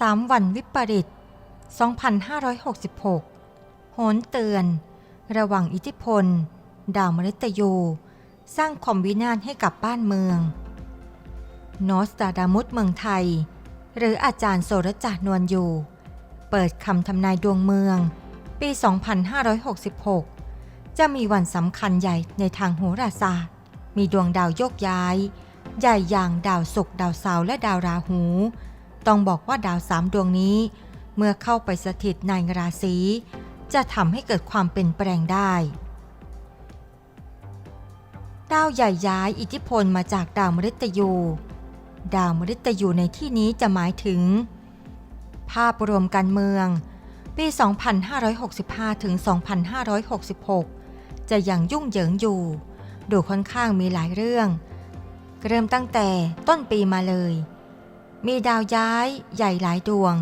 สามวันวิปริต 2566 โหนเตือน ระวังอิทธิพล ดาวมฤตยู สร้างความวินาศให้กับบ้านเมืองนอสตาดามุสเมืองไทย หรืออาจารย์โสรจานวลอยู่ เปิดคำทำนายดวงเมือง ปี 2566 จะมีวันสำคัญใหญ่ในทางโหราศาสตร์ มีดวงดาวโยกย้าย ใหญ่อย่างดาวศุกร์ดาวเสาร์และดาวราหู ต้องบอกว่าดาวสามดวงนี้ เมื่อเข้าไปสถิตในราศีจะทำให้เกิดความเป็นแปลงได้ ดาวใหญ่ย้ายอิทธิพลมาจากดาวมฤตยู ดาวมฤตยูในที่นี้จะหมายถึง ภาพรวมการเมือง ปี 2565 ถึง 2566 จะยังยุ่งเหยิงอยู่ ดูค่อนข้างมีหลายเรื่อง เริ่มตั้งแต่ต้นปีมาเลย มีดาวย้ายใหญ่หลายดวง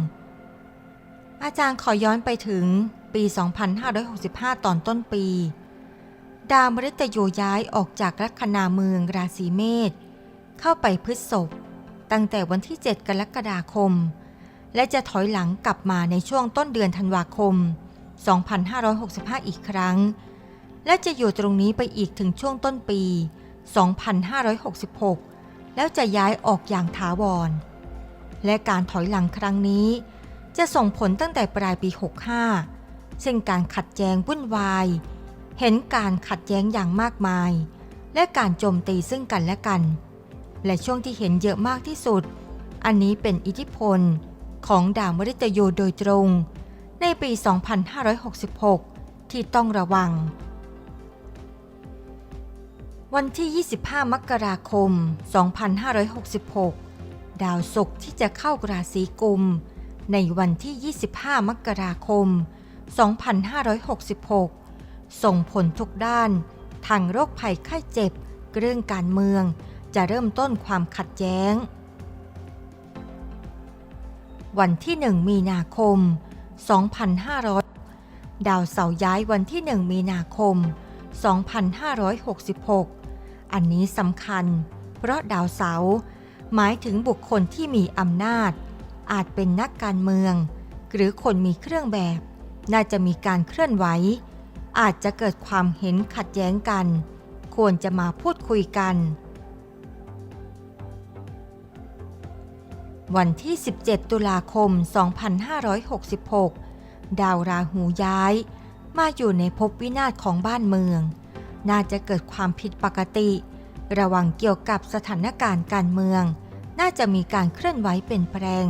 อาจารย์ขอย้อนไปถึงปี 2565 ตอนต้นปี ดาวมฤตยูย้ายออกจากลัคนาเมืองราศีเมษเข้าไปพฤษภตั้งแต่วันที่ 7 กรกฎาคม และจะถอยหลังกลับมาในช่วงต้นเดือนธันวาคม 2565 อีกครั้ง และจะอยู่ตรงนี้ไปอีกถึงช่วงต้นปี 2566 แล้วจะย้ายออกอย่างถาวร และการถอยหลังครั้งนี้ จะส่งผลตั้งแต่ปลายปี 65 ซึ่งการขัดแย้งวุ่นวาย เห็นการขัดแย้งอย่างมากมาย และการโจมตีซึ่งกันและกัน และช่วงที่เห็นเยอะมากที่สุด อันนี้เป็นอิทธิพลของดาวมฤตยูโดยตรง ในปี 2566 ที่ต้องระวัง วันที่ 25 มกราคม 2566 ดาวศุกร์ที่จะเข้าราศีกุม ในวันที่ 25 มกราคม 2566 ส่งผลทุกด้าน ทางโรคภัยไข้เจ็บ เรื่องการเมือง จะเริ่มต้นความขัดแย้ง วันที่ 1 มีนาคม 2500 ดาวเสาร์ย้ายวันที่ 1 มีนาคม 2566 อันนี้สำคัญ เพราะดาวเสาร์ หมายถึงบุคคลที่มีอำนาจ อาจเป็นนักการเมือง หรือคนมีเครื่องแบบ น่าจะมีการเคลื่อนไหว อาจจะเกิดความเห็นขัดแย้งกัน ควรจะมาพูดคุยกัน วันที่ 17 ตุลาคม 2566 ดาวราหูย้าย มาอยู่ในภพวินาศของบ้านเมือง น่าจะเกิดความผิดปกติ ระวังเกี่ยวกับสถานการณ์การเมือง น่าจะมีการเคลื่อนไหวเป็นแปลง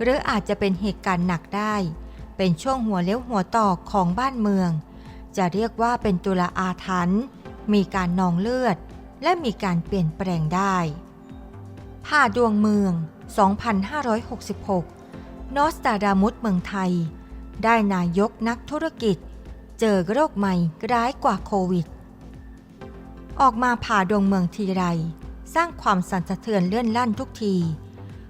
หรืออาจจะเป็นเหตุการณ์หนักได้ เป็นช่วงหัวเลี้ยวหัวต่อของบ้านเมือง จะเรียกว่าเป็นตุลาอาถรรพ์มีการนองเลือด และมีการเปลี่ยนแปลงได้ผ่าดวงเมือง 2566 นอสตาดามุสเมืองไทย ได้นายกนักธุรกิจ เจอโรคใหม่ร้ายกว่าโควิด ออกมาผ่าดวงเมืองทีไร สร้างความสั่นสะเทือนเลื่อนลั่นทุกที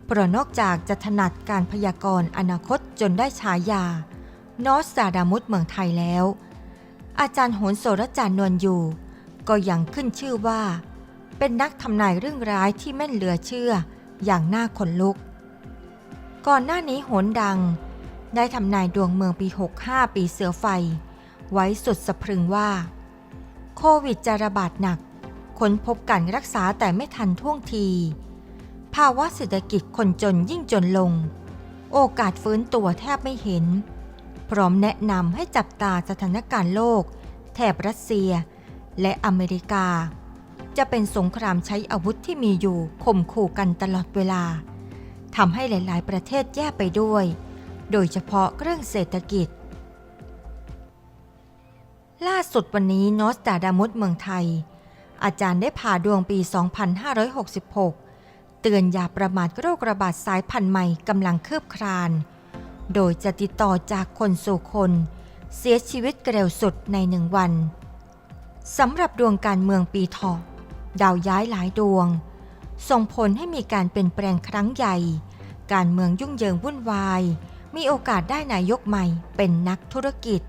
เพราะนอกจากจะถนัดการพยากรณ์อนาคตจนได้ฉายา นอสตาดามุสเมืองไทยแล้ว อาจารย์โหนโสรจารย์นวลอยู่ ก็ยังขึ้นชื่อว่า เป็นนักทำนายเรื่องร้ายที่แม่นเหลือเชื่ออย่างน่าขนลุก ก่อนหน้านี้โหนดัง ได้ทำนายดวงเมืองปี 65 ปีเสือไฟ ไว้สุดสะพรึงว่า โควิดจะระบาดหนัก คนพบการรักษาแต่ไม่ทันท่วงที ภาวะเศรษฐกิจคนจนยิ่งจนลง โอกาสฟื้นตัวแทบไม่เห็น พร้อมแนะนำให้จับตาสถานการณ์โลก แถบรัสเซีย และอเมริกา จะเป็นสงครามใช้อาวุธที่มีอยู่ข่มขู่กันตลอดเวลาทำให้หลาย ๆ ประเทศแย่ไปด้วย โดยเฉพาะเรื่องเศรษฐกิจ ล่าสุดวันนี้นอสตาดามุสเมืองไทย อาจารย์ได้ผ่าดวงปี 2566 เตือนอย่าประมาทโรคระบาดสายพันธุ์ใหม่กำลังคืบคลาน โดยจะติดต่อจากคนสู่คน เสียชีวิตเร็วสุดในหนึ่งวันสำหรับดวงการเมืองปีเถาะดาวย้ายหลายดวง ส่งผลให้มีการเปลี่ยนแปลงครั้งใหญ่ การเมืองยุ่งเหยิงวุ่นวาย มีโอกาสได้นายกใหม่เป็นนักธุรกิจ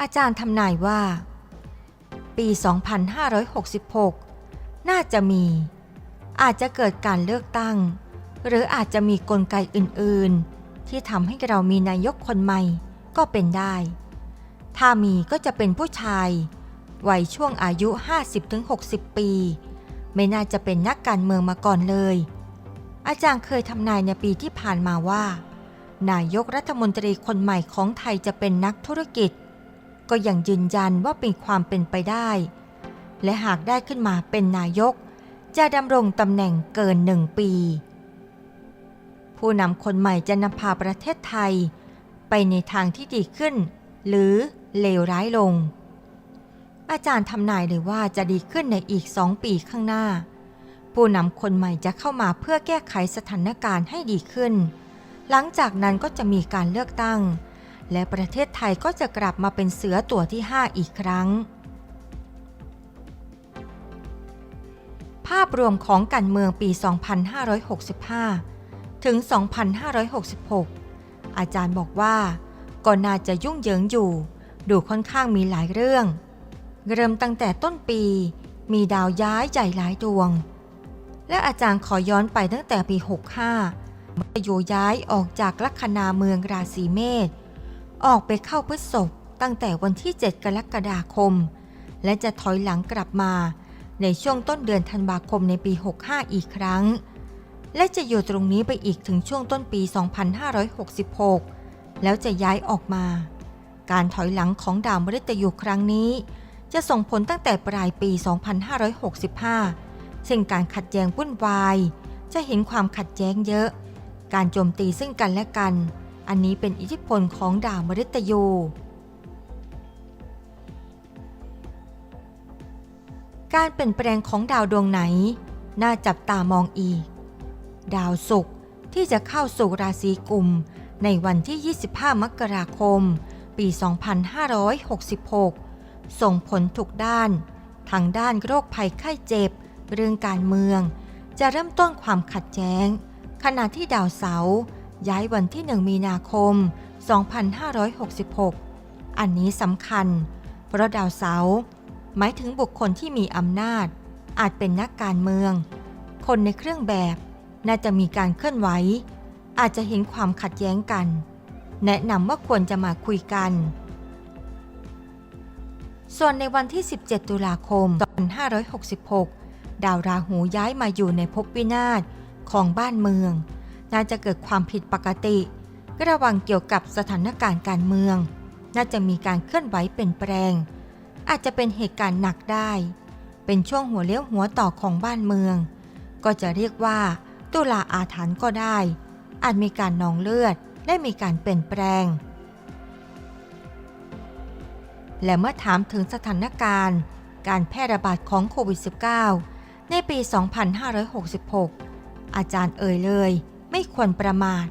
อาจารย์ทำนายว่า ปี 2566 น่าจะมี อาจจะเกิดการเลือกตั้ง หรืออาจจะมีกลไกอื่นๆ ที่ทำให้เรามีนายกคนใหม่ก็เป็นได้ ถ้ามีก็จะเป็นผู้ชายวัยช่วงอายุ 50-60 ปี ไม่น่าจะเป็นนักการเมืองมาก่อนเลย อาจารย์เคยทำนายในปีที่ผ่านมาว่า นายกรัฐมนตรีคนใหม่ของไทยจะเป็นนักธุรกิจ ก็ยังยืนยันว่าเป็นความเป็นไปได้ และหากได้ขึ้นมาเป็นนายก จะดำรงตำแหน่งเกินหนึ่งปี ผู้นำคนใหม่จะนำพาประเทศไทย ไปในทางที่ดีขึ้น หรือเลวร้ายลง อาจารย์ทำนายเลยว่าจะดีขึ้นในอีกสองปีข้างหน้า ผู้นำคนใหม่จะเข้ามาเพื่อแก้ไขสถานการณ์ให้ดีขึ้น หลังจากนั้นก็จะมีการเลือกตั้ง และประเทศไทยก็จะกลับมาเป็นเสือตัวที่ 5 อีกครั้ง ภาพรวมของการเมืองปี 2565 ถึง 2566 อาจารย์บอกว่าก็น่าจะยุ่งเหยิงอยู่ ดูค่อนข้างมีหลายเรื่อง เริ่มตั้งแต่ต้นปี มีดาวย้ายใหญ่หลายดวง และอาจารย์ขอย้อนไปตั้งแต่ปี 65มโยย้ายออกจากลัคนาเมืองราศีเมษ ออกไปเข้าพฤษภตั้งแต่วันที่ 7 กรกฎาคม และจะถอยหลังกลับมาในช่วงต้นเดือนธันวาคมในปี 65 อีกครั้ง และจะอยู่ตรงนี้ไปอีกถึงช่วงต้นปี 2566 แล้วจะย้ายออกมา การถอยหลังของดาวมฤตยูครั้งนี้ จะส่งผลตั้งแต่ปลายปี 2565 ซึ่งการขัดแย้งวุ่นวาย จะเห็นความขัดแย้งเยอะ การโจมตีซึ่งกันและกัน อันนี้เป็นอิทธิพลของดาวมฤตยู การเปลี่ยนแปลงของดาวดวงไหน น่าจับตามองอีก ดาวศุกร์ที่จะเข้าสู่ราศีกุมในวันที่ 25 มกราคม ปี 2566 ส่งผลทุกด้านทางด้านโรคภัยไข้เจ็บ เรื่องการเมือง จะเริ่มต้นความขัดแย้ง ขณะที่ดาวเสาร์ ย้ายวันที่ 1 มีนาคม 2566 อันนี้สำคัญ เพราะดาวเสาร์หมายถึงบุคคลที่มีอำนาจ อาจเป็นนักการเมือง คนในเครื่องแบบ น่าจะมีการเคลื่อนไหว อาจจะเห็นความขัดแย้งกัน แนะนำว่าควรจะมาคุยกัน ส่วนในวันที่ 17 ตุลาคม 2566 ดาวราหูย้ายมาอยู่ในภพวินาศของบ้านเมือง น่าจะเกิดความผิดปกติก็ระวังเกี่ยวกับสถานการณ์การเมือง น่าจะมีการเคลื่อนไหวเปลี่ยนแปลง อาจจะเป็นเหตุการณ์หนักได้ เป็นช่วงหัวเลี้ยวหัวต่อของบ้านเมือง ก็จะเรียกว่าตุลาอาถรรพ์ก็ได้ อาจมีการนองเลือดและมีการเปลี่ยนแปลง และเมื่อถามถึงสถานการณ์ การแพร่ระบาดของโควิด -19 ในปี 2566 อาจารย์เอ่ยเลย ไม่ควรประมาท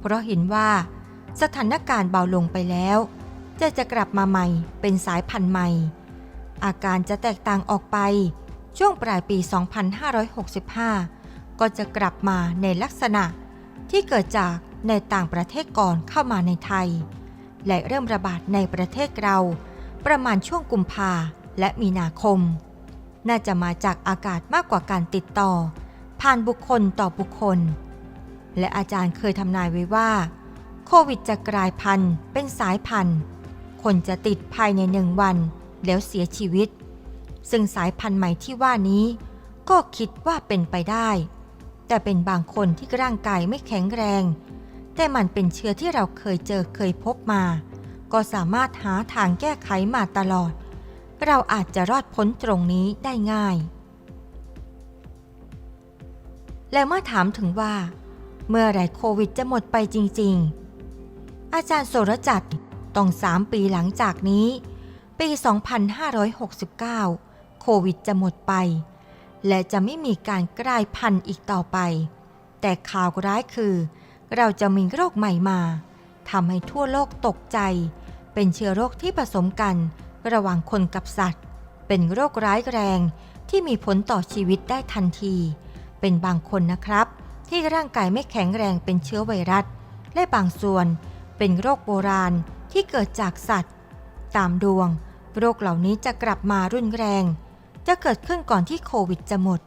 เพราะเห็นว่าสถานการณ์เบาลงไปแล้ว จะจะกลับมาใหม่เป็นสายพันธุ์ใหม่ อาการจะแตกต่างออกไป ช่วงปลายปี 2565 ก็จะกลับมาในลักษณะที่เกิดจากในต่างประเทศก่อนเข้ามาในไทย และเริ่มระบาดในประเทศเราประมาณช่วงกุมภาและมีนาคม น่าจะมาจากอากาศมากกว่าการติดต่อ ผ่านบุคคลต่อบุคคล และอาจารย์เคยทำนายไว้ว่า โควิดจะกลายพันธุ์เป็นสายพันธุ์ คนจะติดภายในหนึ่งวัน แล้วเสียชีวิต ซึ่งสายพันธุ์ใหม่ที่ว่านี้ ก็คิดว่าเป็นไปได้ แต่เป็นบางคนที่ร่างกายไม่แข็งแรง แต่มันเป็นเชื้อที่เราเคยเจอเคยพบมา ก็สามารถหาทางแก้ไขมาตลอด เราอาจจะรอดพ้นตรงนี้ได้ง่าย และเมื่อถามถึงว่า เมื่อไรโควิดจะหมดไปจริง ๆ อาจารย์โสรจัดต้องสามปีหลังจากนี้ ปี 2569 โควิดจะหมดไป และจะไม่มีการกลายพันธุ์อีกต่อไป แต่ข่าวร้ายคือ เราจะมีโรคใหม่มาทำให้ทั่วโลกตกใจ เป็นเชื้อโรคที่ผสมกันระหว่างคนกับสัตว์ เป็นโรคร้ายแรงที่มีผลต่อชีวิตได้ทันที เป็นบางคนนะครับ ที่ร่างกายไม่แข็งแรงเป็นเชื้อไวรัส และบางส่วนเป็นโรคโบราณที่เกิดจากสัตว์ ตามดวง โรคเหล่านี้จะกลับมารุนแรง จะเกิดขึ้นก่อนที่โควิดจะหมด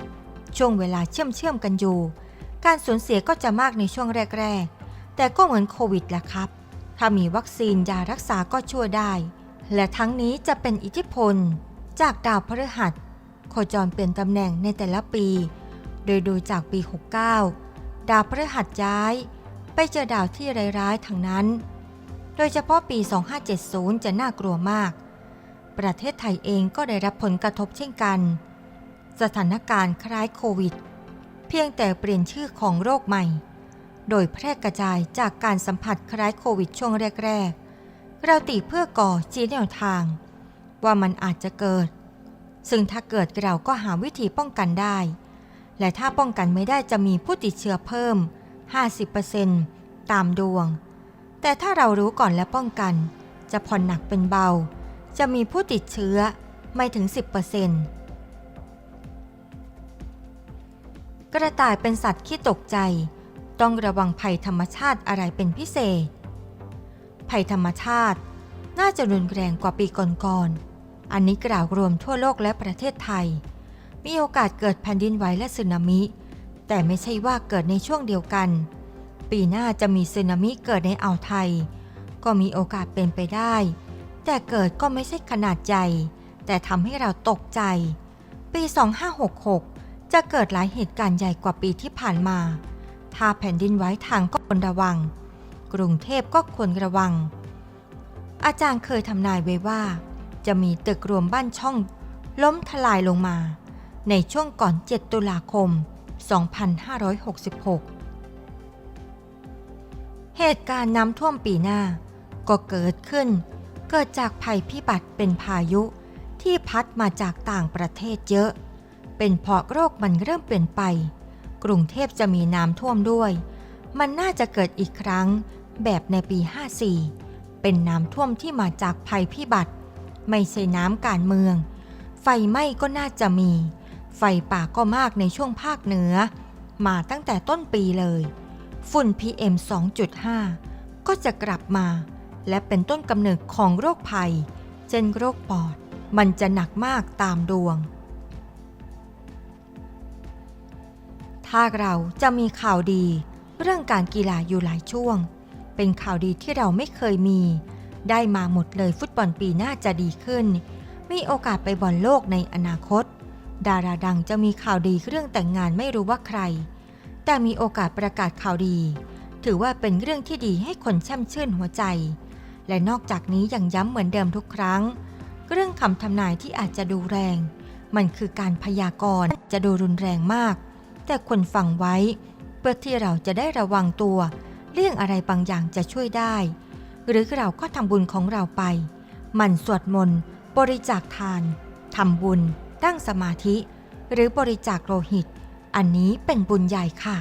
ช่วงเวลาเชื่อมเชื่อมๆกันอยู่ การสูญเสียก็จะมากในช่วงแรก ๆ แต่ก็เหมือนโควิดแหละครับ ถ้ามีวัคซีนยารักษาก็ช่วยได้ และทั้งนี้จะเป็นอิทธิพล จากดาวพฤหัส โคจรเปลี่ยนตำแหน่งในแต่ละปี โดยดูจากปี 69 ดาวพฤหัสย้าย ไปเจอดาวที่ร้ายๆทั้งนั้น โดยเฉพาะปี 2570 จะน่ากลัวมาก ประเทศไทยเองก็ได้รับผลกระทบเช่นกัน สถานการณ์คล้ายโควิด เพียงแต่เปลี่ยนชื่อของโรคใหม่ โดยแพร่กระจายจากการสัมผัสคล้ายโควิดช่วงแรกๆ เราตีเพื่อก่อชี้แนวทาง ว่ามันอาจจะเกิด ซึ่งถ้าเกิดเราก็หาวิธีป้องกันได้ และถ้าป้องกันไม่ได้จะมีผู้ติดเชื้อเพิ่ม 50%ตามดวง แต่ถ้าเรารู้ก่อนและป้องกัน จะผ่อนหนักเป็นเบา จะมีผู้ติดเชื้อไม่ถึง 10%กระต่ายเป็นสัตว์ขี้ตกใจ ต้องระวังภัยธรรมชาติอะไรเป็นพิเศษ ภัยธรรมชาติ น่าจะรุนแรงกว่าปีก่อนๆอันนี้กล่าวรวมทั่วโลกและประเทศไทย มีโอกาสเกิดแผ่นดินไหวและสึนามิ แต่ไม่ใช่ว่าเกิดในช่วงเดียวกัน ปีหน้าจะมีสึนามิเกิดในอ่าวไทย ก็มีโอกาสเป็นไปได้ แต่เกิดก็ไม่ใช่ขนาดใหญ่ แต่ทำให้เราตกใจ ปี 2566 จะเกิดหลายเหตุการณ์ใหญ่กว่าปีที่ผ่านมา ถ้าแผ่นดินไหวทางก็ควรระวัง กรุงเทพก็ควรระวัง อาจารย์เคยทำนายไว้ว่า จะมีตึกรวมบ้านช่องล้มทลายลงมา ในช่วงก่อน 7 ตุลาคม 2566 เหตุการณ์น้ำท่วมปีหน้า ก็เกิดขึ้น เกิดจากภัยพิบัติเป็นพายุที่พัดมาจากต่างประเทศเยอะ เป็นเพราะโรคมันเริ่มเปลี่ยนไป กรุงเทพจะมีน้ำท่วมด้วย มันน่าจะเกิดอีกครั้งแบบในปี 54 เป็นน้ำท่วมที่มาจากภัยพิบัติ ไม่ใช่น้ำการเมือง ไฟไหม้ก็น่าจะมี ไฟป่าก็มากในช่วงภาคเหนือ มาตั้งแต่ต้นปีเลย ฝุ่น PM 2.5 ก็จะกลับมา และเป็นต้นกำเนิดของโรคภัย เช่นโรคปอด มันจะหนักมากตามดวง ถ้าเราจะมีข่าวดี เรื่องการกีฬาอยู่หลายช่วง เป็นข่าวดีที่เราไม่เคยมี ได้มาหมดเลยฟุตบอลปีหน้าจะดีขึ้น มีโอกาสไปบอลโลกในอนาคต ดาราดังจะมีข่าวดีเรื่องแต่งงานไม่รู้ว่าใคร แต่มีโอกาสประกาศข่าวดี ถือว่าเป็นเรื่องที่ดีให้คนแช่มชื่นหัวใจ และนอกจากนี้ยังย้ำเหมือนเดิมทุกครั้ง เรื่องคำทำนายที่อาจจะดูแรง มันคือการพยากรณ์จะดูรุนแรงมาก แต่ควรฟังไว้ เพื่อที่เราจะได้ระวังตัว เรื่องอะไรบางอย่างจะช่วยได้ หรือเราก็ทำบุญของเราไปหมันสวดมนต์บริจาคทานทำบุญ ตั้งสมาธิ หรือบริจาคโลหิต อันนี้เป็นบุญใหญ่ค่ะ